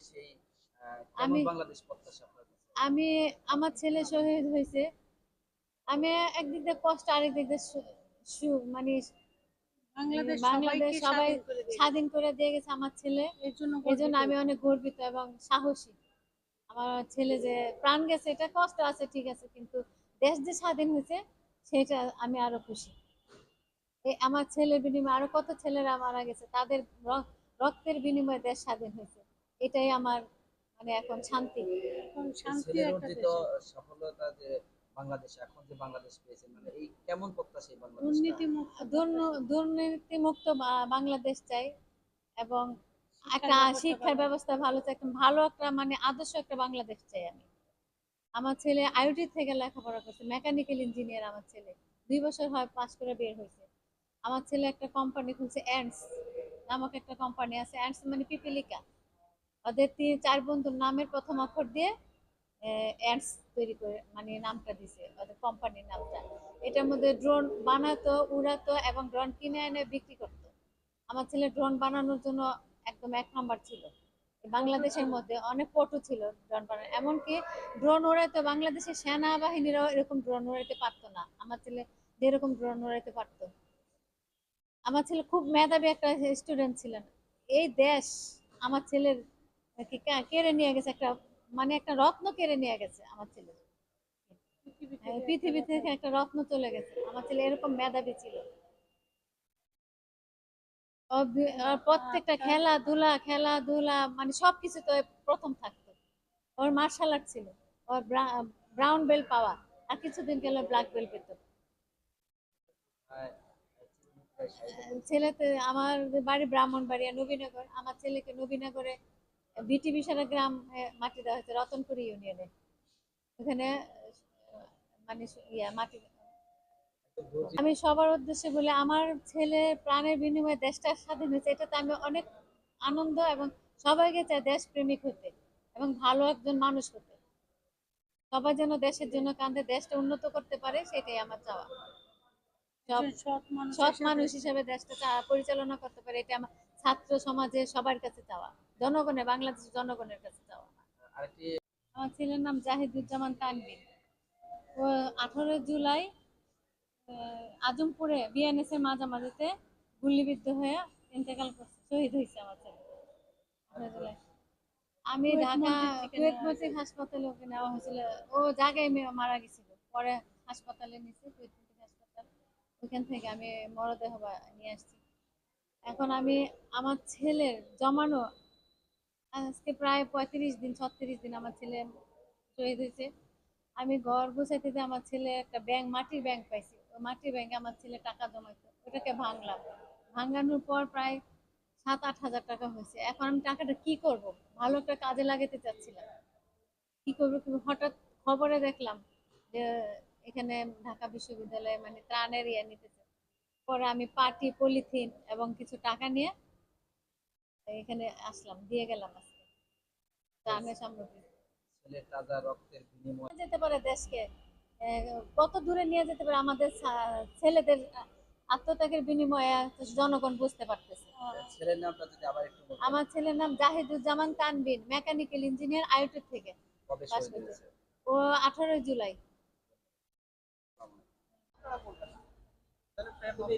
সেই আমি- বাংলাদেশ প্রত্যাশা আমি আমার ছেলে শহীদ হয়েছে। আমি একদিক দিয়ে কষ্ট আরেক দিক দিয়ে সুখ মানে বাংলাদেশ সবাই স্বাধীন করে দিয়ে গেছে আমার ছেলে। এই জন্য আমি অনেক গর্বিত এবং সাহসী। আমার ছেলে যে প্রাণ গেছে এটা কষ্ট আছে ঠিক আছে কিন্তু দেশ যে স্বাধীন হয়েছে সেটা আমি আরও খুশি। এই আমার ছেলের বিনিময়ে আরও কত ছেলেরা মারা গেছে তাদের র- রক্তের বিনিময়ে দেশ স্বাধীন হয়েছে। এটাই আমার মানে এখন শান্তি। এখন শান্তি একটা সফলতা যে বাংলাদেশ এখন যে বাংলাদেশ পেয়েছে মানে এই কেমন প্রত্যাশা এই বাংলাদেশ দুর্নীতি দুর্নীতিমুক্ত বাংলাদেশ চাই এবং একটা শিক্ষার ব্যবস্থা ভালো চাই একটা ভালো একটা মানে আদর্শ একটা বাংলাদেশ চাই আমি। আমার ছেলে আইওটি থেকে লেখাপড়া করছে মেকানিক্যাল ইঞ্জিনিয়ার আমার ছেলে। দুই বছর হয় পাস করে বের হয়েছে। আমার ছেলে একটা কোম্পানি খুলছে অ্যান্ডস নামক একটা কোম্পানি আছে। অ্যান্ডস মানে পিপিলিকা। ওদের তিন চার বন্ধুর নামের প্রথম অক্ষর দিয়ে অ্যাডস তৈরি করে মানে নামটা দিছে ওদের কোম্পানির নামটা। এটার মধ্যে ড্রোন বানাতো উড়াতো এবং ড্রোন কিনে এনে বিক্রি করতো। আমার ছেলে ড্রোন বানানোর জন্য একদম এক নাম্বার ছিল। বাংলাদেশের মধ্যে অনেক পটু ছিল ড্রোন বানানো। এমনকি ড্রোন উড়াইতো বাংলাদেশের সেনাবাহিনীরাও এরকম ড্রোন উড়াইতে পারতো না। আমার ছেলে যেরকম ড্রোন উড়াইতে পারতো। আমার ছেলে খুব মেধাবী একটা স্টুডেন্ট ছিলেন। এই দেশ আমার ছেলের কেড়ে নিয়ে গেছে? একটা মানে একটা রত্ন কেড়ে নিয়ে গেছে আমার ছেলে। পৃথিবী হ্যাঁ, থেকে একটা রত্ন চলে গেছে। আমার ছেলে এরকম মেধাবী ছিল। প্রত্যেকটা খেলাধুলা খেলাধুলা মানে সবকিছু তো প্রথম থাকতো। ওর মার্শাল আর্ট ছিল। ওর ব্রাউন বেল্ট পাওয়া। আর কিছুদিন গেলে ব্ল্যাক বেল্ট পেত। ছেলেতে আমার বাড়ি ব্রাহ্মণবাড়িয়া নবীনগর। আমার ছেলেকে নবীনগরে বিটিভি সারা গ্রাম মাটি দেওয়া হয়েছে রতনপুর ইউনিয়নে। ওখানে মানে ইয়া মাটি আমি সবার উদ্দেশ্যে বলি আমার ছেলে প্রাণের বিনিময়ে দেশটা স্বাধীন হয়েছে এটাতে আমি অনেক আনন্দ এবং সবাইকে চাই দেশ প্রেমিক হতে এবং ভালো একজন মানুষ হতে। সবাই যেন দেশের জন্য কান্দে দেশটা উন্নত করতে পারে সেটাই আমার চাওয়া। সব সৎ মানুষ হিসেবে দেশটা পরিচালনা করতে পারে এটা আমার ছাত্র সমাজে সবার কাছে চাওয়া। জনগণের বাংলাদেশের জনগণের কাছে আরেকটি আমার ছেলের নাম জাহিদুজ্জামান তানবির ও আঠারো জুলাই আজমপুরে বিএনএস এর মাঝামাঝিতে গুলিবিদ্ধ হয়ে ইন্তেকাল করছে শহীদ হয়েছে আমার ছেলে। জুলাই। আমি ঢাকা কুয়েত নেওয়া মসজিদ হাসপাতালে ওকে নেওয়া হয়েছিল। ও জায়গায় মে- মারা গেছিল। পরে হাসপাতালে নিছে কুয়েত মসজিদ হাসপাতাল। ওখান থেকে আমি মরদেহ বা- নিয়ে আসছি। এখন আমি আমার ছেলের জমানো আজকে প্রায় পঁয়ত্রিশ দিন, ছত্রিশ দিন আমার ছেলে শহীদ হয়েছে। আমি ঘর গুছাইতে যে আমার ছেলে একটা ব্যাংক, মাটির ব্যাংক পাইছি। ওই মাটির ব্যাংকে আমার ছেলে টাকা জমাইতো ওটাকে ভাঙলাম। ভাঙানোর পর প্রায় সাত, আট হাজার টাকা হয়েছে। এখন আমি টাকাটা কি করব? ভালো একটা কাজে লাগাতে চাচ্ছিলাম। কি করব? কি হঠাৎ খবরে দেখলাম যে এখানে ঢাকা বিশ্ববিদ্যালয়ে মানে ত্রাণের ইয়ে নিতেছে। পরে আমি পাটি পলিথিন এবং কিছু টাকা নিয়ে এখানে আসলাম দিয়ে গেলাম আজকে। ত্রাণের সামগ্রী ছেলের তাজা রক্তের বিনিময়ে যেতে পারে দেশকে। কত দূরে নিয়ে যেতে পারে আমাদের ছেলেদের আত্মত্যাগের বিনিময়ে জনগণ বুঝতে পারতেছে। ছেলের নামটা যদি আবার একটু আমার ছেলের নাম জাহিদুজ্জামান তানবিন মেকানিক্যাল ইঞ্জিনিয়ার আইওটি থেকে? ও আঠারোই জুলাই। তাহলে প্রেম হবে।